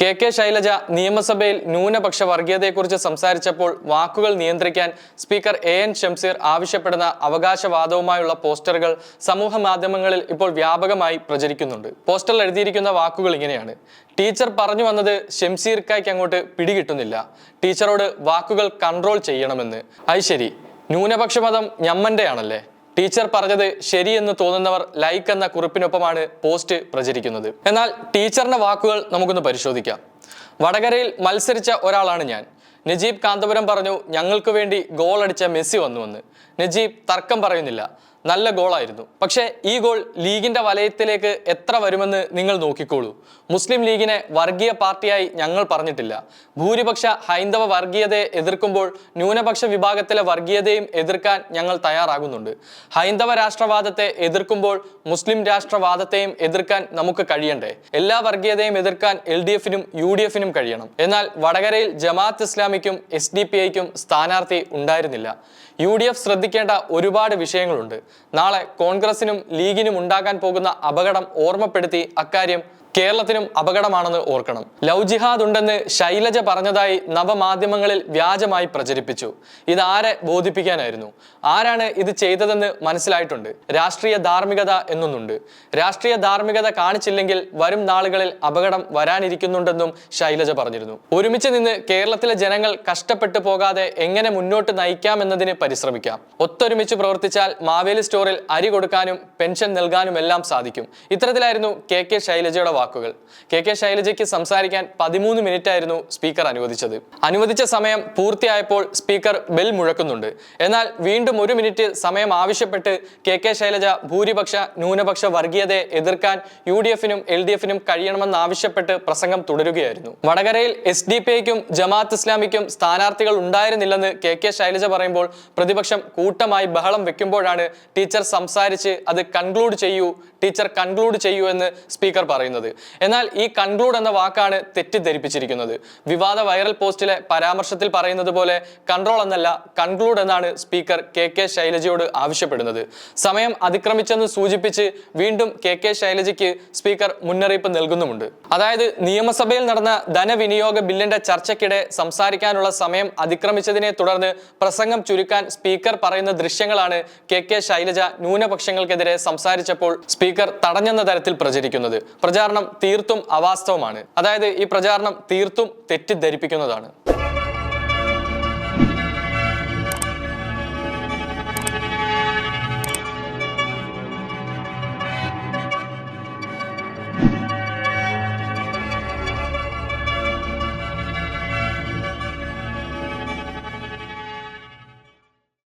K K Shailaja നിയമസഭയിൽ ന്യൂനപക്ഷ വർഗീയതയെക്കുറിച്ച് സംസാരിച്ചപ്പോൾ വാക്കുകൾ നിയന്ത്രിക്കാൻ സ്പീക്കർ എ എൻ ഷംസീർ ആവശ്യപ്പെടുന്ന അവകാശവാദവുമായുള്ള പോസ്റ്ററുകൾ സമൂഹ മാധ്യമങ്ങളിൽ ഇപ്പോൾ വ്യാപകമായി പ്രചരിക്കുന്നുണ്ട്. പോസ്റ്ററിൽ എഴുതിയിരിക്കുന്ന വാക്കുകൾ ഇങ്ങനെയാണ്. ടീച്ചർ പറഞ്ഞു വന്നത് ഷംസീർക്കായ്ക്ക് അങ്ങോട്ട് പിടികിട്ടുന്നില്ല. ടീച്ചറോട് വാക്കുകൾ കൺട്രോൾ ചെയ്യണമെന്ന്. അത് ശരി ന്യൂനപക്ഷ മതം ഞമ്മന്റെയാണല്ലേ ടീച്ചർ പറഞ്ഞത് ശരിയെന്ന് തോന്നുന്നവർ ലൈക്ക് എന്ന കുറിപ്പിനൊപ്പമാണ് പോസ്റ്റ് പ്രചരിക്കുന്നത്. എന്നാൽ ടീച്ചറിന്റെ വാക്കുകൾ നമുക്കൊന്ന് പരിശോധിക്കാം. വടകരയിൽ മത്സരിച്ച ഒരാളാണ് ഞാൻ. നജീബ് കാന്തപുരം പറഞ്ഞു ഞങ്ങൾക്ക് വേണ്ടി ഗോൾ അടിച്ച മെസ്സി വന്നുവെന്ന്. നജീബ് തർക്കം പറയുന്നില്ല. നല്ല ഗോളായിരുന്നു. പക്ഷേ ഈ ഗോൾ ലീഗിന്റെ വലയത്തിലേക്ക് എത്ര വരുമെന്ന് നിങ്ങൾ നോക്കിക്കോളൂ. മുസ്ലിം ലീഗിനെ വർഗീയ പാർട്ടിയായി ഞങ്ങൾ പറഞ്ഞിട്ടില്ല. ഭൂരിപക്ഷ ഹൈന്ദവ വർഗീയതയെ എതിർക്കുമ്പോൾ ന്യൂനപക്ഷ വിഭാഗത്തിലെ വർഗീയതയും എതിർക്കാൻ ഞങ്ങൾ തയ്യാറാകുന്നുണ്ട്. ഹൈന്ദവ രാഷ്ട്രവാദത്തെ എതിർക്കുമ്പോൾ മുസ്ലിം രാഷ്ട്രവാദത്തെയും എതിർക്കാൻ നമുക്ക് കഴിയണ്ടേ? എല്ലാ വർഗീയതയും എതിർക്കാൻ എൽ ഡി എഫിനും യു ഡി എഫിനും കഴിയണം. എന്നാൽ വടകരയിൽ ജമാഅത്ത് ഇസ്ലാമിക്കും എസ് ഡി പി ഐക്കും സ്ഥാനാർത്ഥി ഉണ്ടായിരുന്നില്ല. യു ഡി എഫ് ശ്രദ്ധിക്കേണ്ട ഒരുപാട് വിഷയങ്ങളുണ്ട്. നാളെ കോൺഗ്രസിനും ലീഗിനും ഉണ്ടാകാൻ പോകുന്ന അപകടം ഓർമ്മപ്പെടുത്തി അക്കാര്യം കേരളത്തിനും അപകടമാണെന്ന് ഓർക്കണം. ലവ് ജിഹാദ് ഉണ്ടെന്ന് ശൈലജ പറഞ്ഞതായി നവമാധ്യമങ്ങളിൽ വ്യാജമായി പ്രചരിപ്പിച്ചു. ഇത് ആരെ ബോധിപ്പിക്കാനായിരുന്നു? ആരാണ് ഇത് ചെയ്തതെന്ന് മനസ്സിലായിട്ടുണ്ട്. രാഷ്ട്രീയ ധാർമ്മികത എന്നൊന്നുണ്ട്. രാഷ്ട്രീയ ധാർമ്മികത കാണിച്ചില്ലെങ്കിൽ വരും നാളുകളിൽ അപകടം വരാനിരിക്കുന്നുണ്ടെന്നും ശൈലജ പറഞ്ഞിരുന്നു. ഒരുമിച്ച് നിന്ന് കേരളത്തിലെ ജനങ്ങൾ കഷ്ടപ്പെട്ടു പോകാതെ എങ്ങനെ മുന്നോട്ട് നയിക്കാമെന്നതിന് പരിശ്രമിക്കാം. ഒത്തൊരുമിച്ച് പ്രവർത്തിച്ചാൽ മാവേലി സ്റ്റോറിൽ അരി കൊടുക്കാനും പെൻഷൻ നൽകാനും എല്ലാം സാധിക്കും. ഇത്തരത്തിലായിരുന്നു കെ കെ ശൈലജയുടെ വാക്കുകൾ. കെ കെ ശൈലജയ്ക്ക് സംസാരിക്കാൻ പതിമൂന്ന് മിനിറ്റ് ആയിരുന്നു സ്പീക്കർ അനുവദിച്ചത്. അനുവദിച്ച സമയം പൂർത്തിയായപ്പോൾ സ്പീക്കർ ബെൽ മുഴക്കുന്നുണ്ട്. എന്നാൽ വീണ്ടും ഒരു മിനിറ്റ് സമയം ആവശ്യപ്പെട്ട് കെ കെ ശൈലജ ഭൂരിപക്ഷ ന്യൂനപക്ഷ വർഗീയതയെ എതിർക്കാൻ യു ഡി എഫിനും എൽ ഡി എഫിനും കഴിയണമെന്നാവശ്യപ്പെട്ട് പ്രസംഗം തുടരുകയായിരുന്നു. വടകരയിൽ എസ് ഡി പി ഐക്കും ജമാഅത്ത് ഇസ്ലാമിക്കും സ്ഥാനാർത്ഥികൾ ഉണ്ടായിരുന്നില്ലെന്ന് കെ കെ ശൈലജ പറയുമ്പോൾ പ്രതിപക്ഷം കൂട്ടമായി ബഹളം വെക്കുമ്പോഴാണ് ടീച്ചർ സംസാരിച്ച് അത് കൺക്ലൂഡ് ചെയ്യൂ ടീച്ചർ കൺക്ലൂഡ് ചെയ്യൂ എന്ന് സ്പീക്കർ പറയുന്നത്. എന്നാൽ ഈ കൺക്ലൂഡ് എന്ന വാക്കാണ് തെറ്റിദ്ധരിപ്പിച്ചിരിക്കുന്നത്. വിവാദ വൈറൽ പോസ്റ്റിലെ പരാമർശത്തിൽ പറയുന്നത് പോലെ കൺട്രോൾ എന്നല്ല കൺക്ലൂഡ് എന്നാണ് സ്പീക്കർ കെ കെ ശൈലജയോട് ആവശ്യപ്പെടുന്നത്. സമയം അതിക്രമിച്ചെന്ന് സൂചിപ്പിച്ച് വീണ്ടും കെ കെ ശൈലജയ്ക്ക് സ്പീക്കർ മുന്നറിയിപ്പ് നൽകുന്നുമുണ്ട്. അതായത് നിയമസഭയിൽ നടന്ന ധനവിനിയോഗ ബില്ലിന്റെ ചർച്ചയ്ക്കിടെ സംസാരിക്കാനുള്ള സമയം അതിക്രമിച്ചതിനെ തുടർന്ന് പ്രസംഗം ചുരുക്കാൻ സ്പീക്കർ പറയുന്ന ദൃശ്യങ്ങളാണ് കെ കെ ശൈലജ ന്യൂനപക്ഷങ്ങൾക്കെതിരെ സംസാരിച്ചപ്പോൾ സ്പീക്കർ തടഞ്ഞെന്ന തരത്തിൽ പ്രചരിക്കുന്നത്. പ്രചാരണം തീർത്തും അവാസ്തവമാണ്. അതായത് ഈ പ്രചാരണം തീർത്തും തെറ്റിദ്ധരിപ്പിക്കുന്നതാണ്.